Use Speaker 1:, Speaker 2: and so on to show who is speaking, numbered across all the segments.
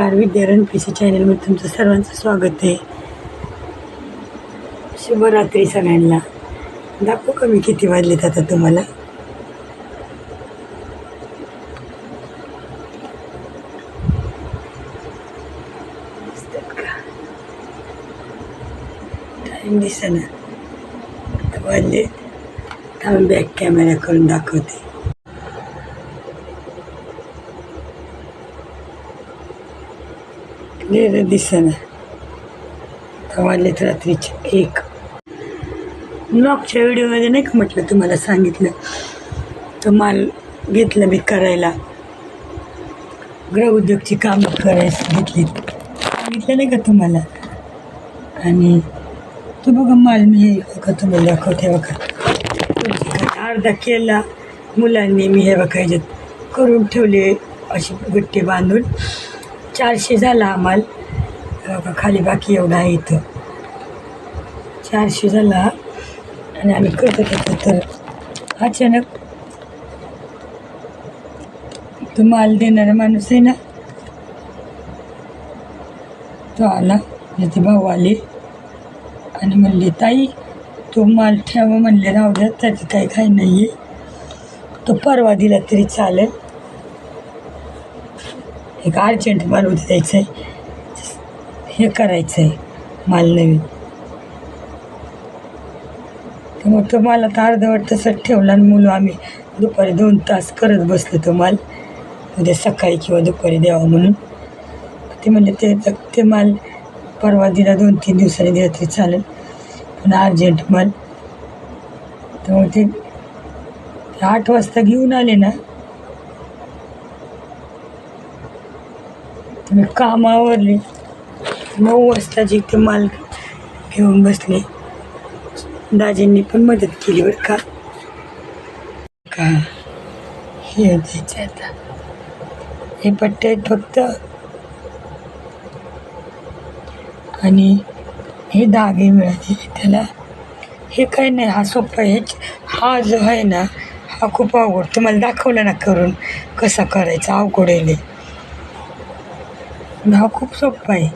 Speaker 1: नमस्कार विद्या रणपीसी चॅनलमध्ये तुमचं सर्वांचं स्वागत आहे. शुभरात्री सगळ्यांना. दाखवू का मी किती वाजलेत आता तुम्हाला? टाईम दिसेना. वाजले थांब बॅक कॅमेरा करून दाखवते. क्लिअर दिसेना आता वाजलेत रात्रीचे एक ब्लॉगच्या व्हिडिओमध्ये नाही का म्हटलं तुम्हाला सांगितलं तो माल घेतलं मी करायला गृहउद्योगची कामं करायला घेतली सांगितलं नाही का तुम्हाला आणि तो बघा माल मी हे बघा तुम्हाला दाखवते बघा अर्धा केला मुलांनी मी हे बघायच्यात करून ठेवले अशी गुट्टी बांधून चारशे झाला हा माल खाली बाकी एवढा आहे इथं. चारशे झाला. आणि आम्ही करतो तिथं तर अचानक तो माल देणारा माणूस आहे ना तो आला. त्याचे भाऊ आले. आणि म्हणले ताई तो माल ठेवा म्हणले राहू द्या त्याचं काही काही नाही आहे तो परवा दिला तरी चालेल. एक अर्जंट माल उद्या द्यायचं आहे हे करायचं आहे माल नवीन. मग तो माल आता अर्धवट तसंच ठेवला आणि मुलं आम्ही दुपारी दोन तास करत बसलो तो माल. उद्या सकाळी किंवा दुपारी द्यावा म्हणून. ते म्हणजे ते ते माल परवा दिला दोन तीन दिवसांनी दिला तरी चालेल. पण अर्जंट माल. त्यामुळे मग ते आठ वाजता घेऊन आले ना तुम्ही कामावरले. नऊ वाजताची ते माल घेऊन बसले. दाजींनी पण मदत केली बरं का? का? हे द्यायचं आता. हे पट्टे आहेत फक्त. आणि हे धागे मिळाले त्याला. हे काही नाही हा सोपा आहे. हा जो आहे ना हा खूप अवघड. तुम्हाला दाखवला ना करून कसा करायचा? अवघड आहे धाव हा खूप सोपा आहे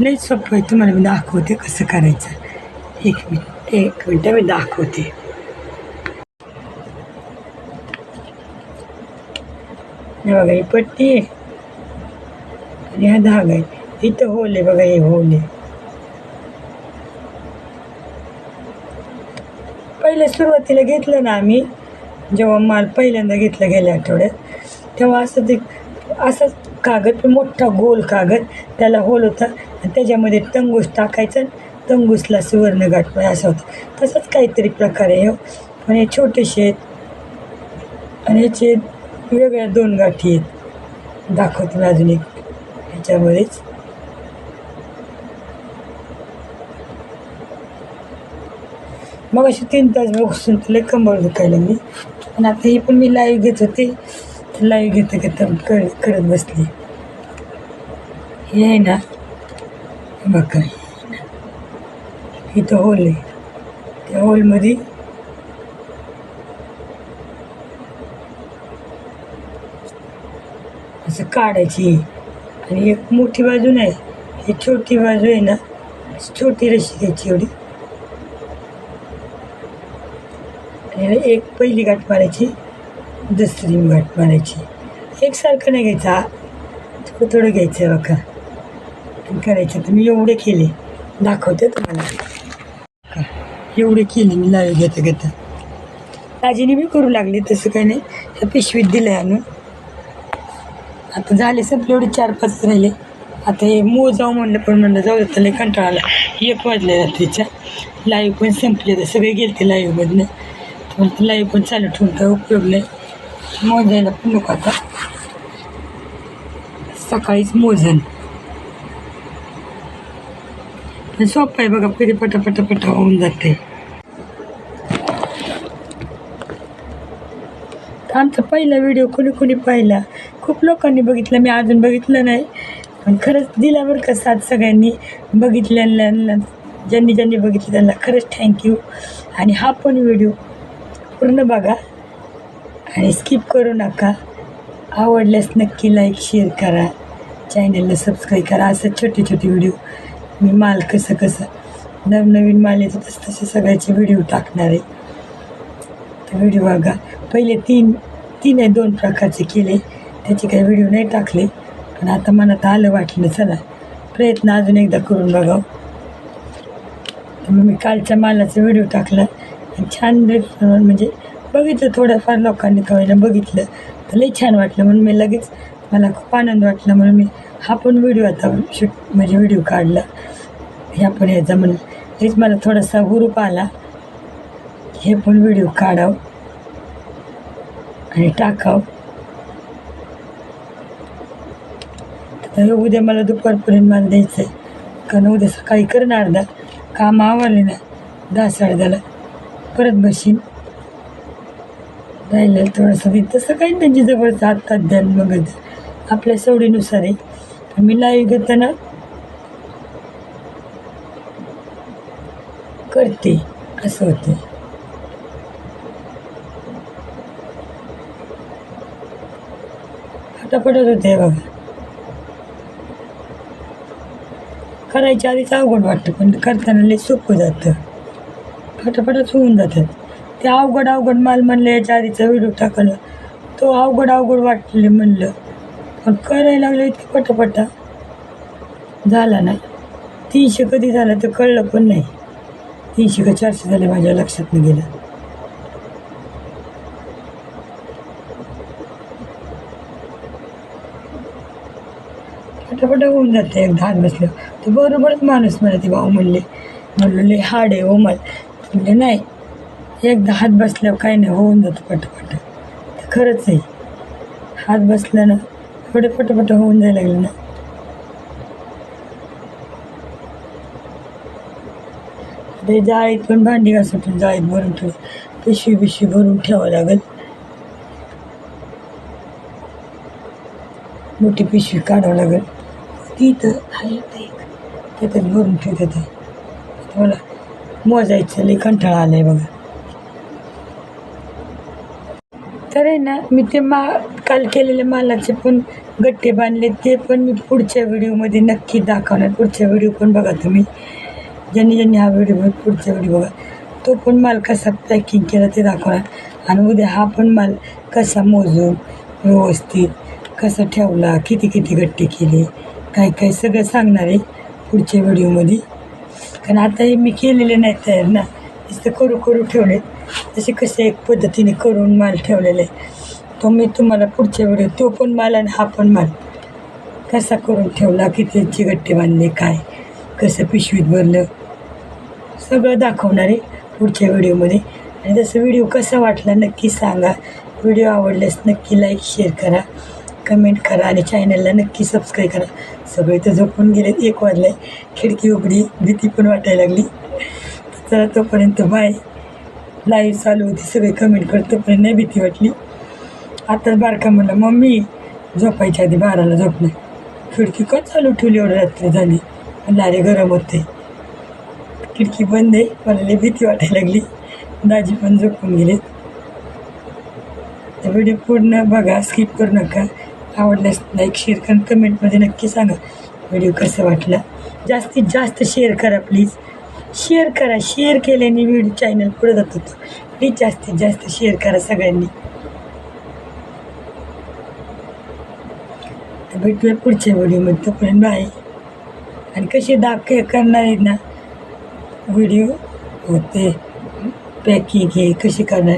Speaker 1: लई सोपं आहे तुम्हाला मी दाखवते कसं करायचं एक मिनिट एक मिनटं मी दाखवते हे बघा ही पट्टी आहे आणि हा धागा आहे इथं होल आहे बघा हे होल आहे पहिले सुरुवातीला घेतलं ना आम्ही जेव्हा माल पहिल्यांदा घेतला गेल्या आठवड्यात तेव्हा असं ते असंच कागद पण मोठा गोल कागद त्याला होल होता. आणि त्याच्यामध्ये टंगूस टाकायचं तंगूसला सुवर्ण गाठ असं होतं. तसंच काहीतरी प्रकार आहे हो. पण हे छोटेसे आहेत. आणि याचे वेगळ्या दोन गाठी आहेत. दाखवतो मी अजून एक ह्याच्यामध्येच मग अशी तीन तास बसून तुला कंबर दुखायला मी आणि आता ही पण मी लाईव्ह घेत होते. लाईव्ह घेता घेता कर करत बसली. हे आहे ना बघा ना. इथं होल आहे. त्या होलमध्ये असं काढायची आणि एक मोठी बाजू नाही ही छोटी बाजू आहे ना छोटी रशी घ्यायची एवढी. आणि एक पहिली गाठ मारायची. दुसरी गाठ मारायची एकसारखं नाही घ्यायचा. थोडं थोडं घ्यायचं आहे बघा. करायचं? तर मी एवढे केले. दाखवते तुम्हाला. का एवढे केले मी लावे घेता घेता. दाजीने बी करू लागले तसं काही नाही. ह्या पिशवीत दिलं आहे आणून. आता झाले संपले एवढे चार पाच राहिले. आता हे मो जाऊ म्हणलं पण म्हणलं जाऊ देत नाही कंटाळा आला. एक वाजले रात्रीच्या लाईव्ह पण संपले तर सगळे ते लाईव्हमधनं. तर लाईव्ह पण चालू ठेवून काय उपयोग नाही. मोजायला पण नको आता सकाळीच मोजन पण सोपं आहे बघा कधी पटापटा पटा होऊन जाते आमचा पहिला व्हिडिओ कोणी कोणी पाहिला खूप लोकांनी बघितला मी अजून बघितलं नाही पण खरंच दिला बरं का साथ सगळ्यांनी बघितलेल्यांना ज्यांनी ज्यांनी बघितलं त्यांना खरंच थँक्यू आणि हा पण व्हिडिओ पूर्ण बघा आणि स्किप करू नका. आवडल्यास नक्की लाईक शेअर करा. चॅनलला सबस्क्राईब करा. असं छोटे छोटे व्हिडिओ मी माल कसं कसं. नवनवीन माल येतो तसं तसे सगळ्याचे व्हिडिओ टाकणार आहे. तर व्हिडिओ बघा. पहिले तीन तीन आहे दोन प्रकारचे केले. त्याचे काही व्हिडिओ नाही टाकले. पण आता मनात आलं वाटलं चला. प्रयत्न अजून एकदा करून बघावं. तर मग मी कालच्या मालाचा व्हिडिओ टाकला. छान म्हणजे बघितलं थोडंफार लोकांनी कळलं बघितलं. तर लई छान वाटलं म्हणून मी लगेच मला खूप आनंद वाटला म्हणून मी हा पण व्हिडिओ आता शूट म्हणजे व्हिडिओ काढला. ह्या पण याचा म्हणून. हेच मला थोडासा हुरूप आला. हे पण व्हिडिओ काढावं आणि टाकावं. तर हे उद्या मला दुपारपर्यंत मला द्यायचं आहे कारण उद्या सकाळी करणार अर्धा काम आवडले ना दहा साडे दहाला परत बसीन राहिलेलं थोडंसं ते तसं काही त्यांची म्हणजे जवळचं आत्ता ध्यान बघत आपल्या सवडीनुसार आहे. पण मी लाईव्ह घेताना करते असं होते फटाफटच होते बघा. करायच्या आधीच अवघड वाटतं पण करताना लय सोपं जातं. फटाफटच होऊन जातात. ते अवघड अवघड माल म्हणलं याच्या आधीचा व्हिडिओ टाकलं तो अवघड अवघड वाटले म्हणलं. पण करायला लागलं इतकं पटापटा. झाला ना तीनशे कधी झालं तर कळलं पण नाही. तीनशे का चारशे झाले माझ्या लक्षात नाही गेलं. पटापट होऊन जाते एक हात बसलं. तर बरोबरच माणूस मला ती भाऊ म्हणले. म्हणलं लय हाड आहे हो ओ मला. म्हणले नाही. एकदा हात बसल्यावर काही नाही होऊन जातं पटपट. तर खरंच आहे. हात बसल्यानं एवढे पटपट होऊन जायला लागले ना. ते जाळीत पण भांडी घासून जाळीत भरून ठेव पिशवी पिशवी भरून ठेवावं लागेल. मोठी पिशवी काढावं लागेल. ती तर आहे त्याच्यात भरून ठेवते मला मोजायचं लई कंटाळा आलाय बघा तर आहे ना मी ते मा काल केलेले मालाचे पण गट्टे बांधले ते पण मी पुढच्या व्हिडिओमध्ये नक्की दाखवणार. पुढच्या व्हिडिओ पण बघा तुम्ही. ज्यांनी ज्यांनी हा व्हिडिओ बघ पुढचा व्हिडिओ बघा. तो पण माल कसा पॅकिंग केला ते दाखवणार. आणि उद्या हा पण माल कसा मोजून व्यवस्थित कसा ठेवला किती किती गट्टे केले काय काय सगळं सांगणार आहे पुढच्या व्हिडिओमध्ये. कारण आता हे मी केलेले नाही तयार ना. नुसतं करू करू ठेवले असे कसे एक पद्धतीने करून माल ठेवलेला आहे. तो मी तुम्हाला पुढच्या व्हिडिओ तो पण माल आणि हा पण माल. कसा करून ठेवला कितीचे गट्टे बांधले काय कसं पिशवीत भरलं सगळं दाखवणार आहे पुढच्या व्हिडिओमध्ये. आणि तसं व्हिडिओ कसा वाटला नक्की सांगा. व्हिडिओ आवडल्यास नक्की लाईक शेअर करा कमेंट करा आणि चॅनलला नक्की सबस्क्राईब करा. सगळे तर झोपून गेले एक वाजले खिडकी उघडी भीती पण वाटायला लागली. चला तोपर्यंत बाय लाईव्ह चालू होती सगळे कमेंट करतो पण नाही भीती वाटली. आताच बारका म्हणलं मम्मी झोपायच्या आधी बाराला झोपलं खिडकी का चालू ठेवली एवढं रात्री झाली? म्हणलं अरे गरम होते खिडकी बंद आहे मला लई भीती वाटायला लागली. दाजी पण झोपून गेले. तर व्हिडिओ पूर्ण बघा स्किप करू नका. आवडल्यास लाईक शेअर करून कमेंटमध्ये नक्की सांगा व्हिडिओ कसं वाटला. जास्तीत जास्त शेअर करा प्लीज शेअर करा शेअर केल्याने व्हिडिओ चॅनल पुढे जातो प्लीज जास्तीत जास्त शेअर करा सगळ्यांनी. तर भेटूया पुढच्या व्हिडिओमध्ये तोपर्यंत बाय आणि कसे दाख करणार आहेत ना व्हिडिओ होते. पॅकिंग हे कशी करणार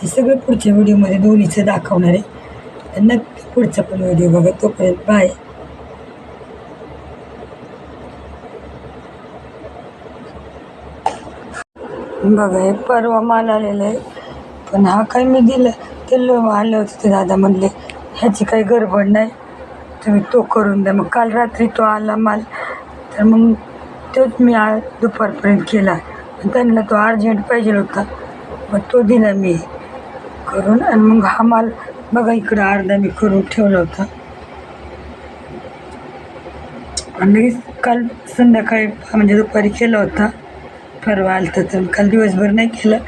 Speaker 1: ते सगळं पुढच्या व्हिडिओमध्ये दोन्हीचं दाखवणार आहे. नक्की पुढचा पण व्हिडिओ बघा. तोपर्यंत बाय बघा हे परवा माल आलेला आहे. पण हा काय मी दिलं ते आलं होतं ते दादा म्हणले ह्याची काही गडबड नाही. तुम्ही तो करून द्या. मग काल रात्री तो आला माल. तर मग तोच मी आ दुपारपर्यंत केला. त्यांना तो अर्जंट पाहिजे होता. मग तो दिला मी करून आणि मग हा माल बघा इकडं अर्धा मी करून ठेवला होता. आणि लगेच काल संध्याकाळी म्हणजे दुपारी केला होता. परवा आलं तर काल दिवसभर नाही केलं.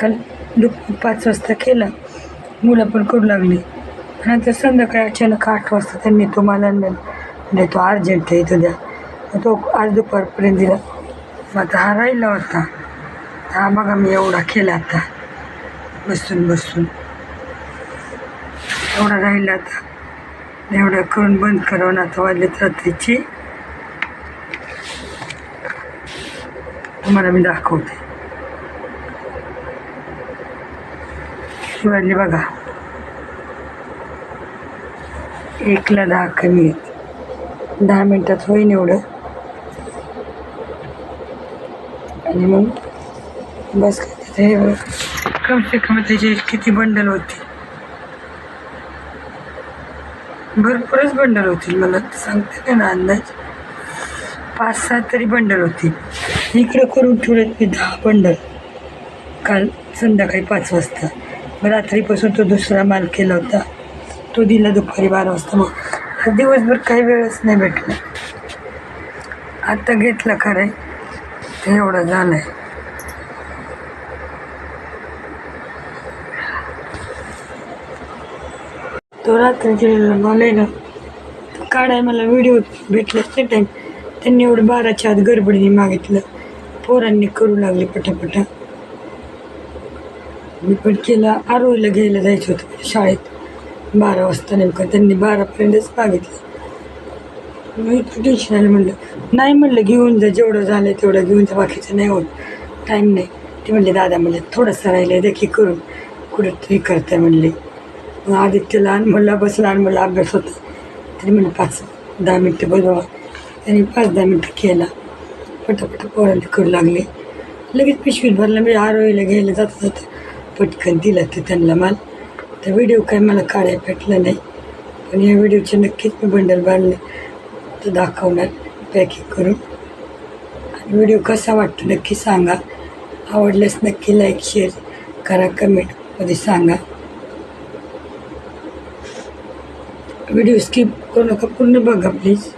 Speaker 1: काल दुप पाच वाजता केला. मुलं पण करू लागली. नंतर संध्याकाळी अचानक आठ वाजता त्यांनी तो मला म्हणजे तो अर्जंट आहे तो द्या. मग तो आज दुपारपर्यंत दिला. मग आता हा राहिला होता. हा बघा मी एवढा केला आता. बसून बसून. एवढा राहिला आता. एवढं करून बंद करावं आता आता तर रात्रीची. तुम्हाला मी दाखवते. शिवाजी बघा. एकला दहा कमी आहेत. दहा मिनटात होईन एवढं. आणि मग बस काय तिथे हे कम से कम त्याचे किती बंडल होते. भरपूरच बंडल होतील मला सांगते का ना अंदाज. पाच सात तरी बंडल होती. इकडं करून ठेवलेत मी दहा बंडल. काल संध्याकाळी पाच वाजता. मग रात्रीपासून तो दुसरा माल केला होता. तो दिला दुपारी बारा वाजता. मग दिवसभर काही वेळच नाही भेटला. आता घेतला खरं ते झालं आहे तो रात्रीचे मला आहे ना काढाय मला व्हिडिओ भेटलाच नाही टाईम त्यांनी एवढं बाराच्या आत गडबडीने मागितलं. पोरांनी करू लागले पटापटा. मी पण केला. आरोईला घ्यायला जायचं होतं शाळेत. बारा वाजता नेमकं त्यांनी बारापर्यंतच मागितलं. मी टेन्शन आलं म्हणलं नाही म्हणलं घेऊन जा. जेवढं झालं तेवढं घेऊन जा. बाकीचं नाही होत. टाईम नाही. ते म्हणले दादा म्हणले थोडंसं राहिलं देखील करून. कुठं तरी करताय म्हणले. मग आदित्य लहान म्हणला बस लहान म्हणला अभ्यास होता. तरी म्हणलं पाच दहा मिनटं बघावा त्यांनी पाच दहा मिनटं केला पटापट पोरांना करू लागले. लगेच पिशवीत भरला मी म्हणजे आरोईला घ्यायला जात जात पटकन दिला ते त्यांना माल. तर व्हिडिओ काय मला काढायला भेटला नाही. पण या व्हिडिओचे नक्कीच मी बंडल बांधले. तर दाखवणार पॅकिंग करून. आणि व्हिडिओ कसा वाटतो नक्की सांगा. आवडल्यास नक्की लाईक शेअर करा कमेंटमध्ये सांगा. व्हिडिओ स्किप करू नका पूर्ण बघा प्लीज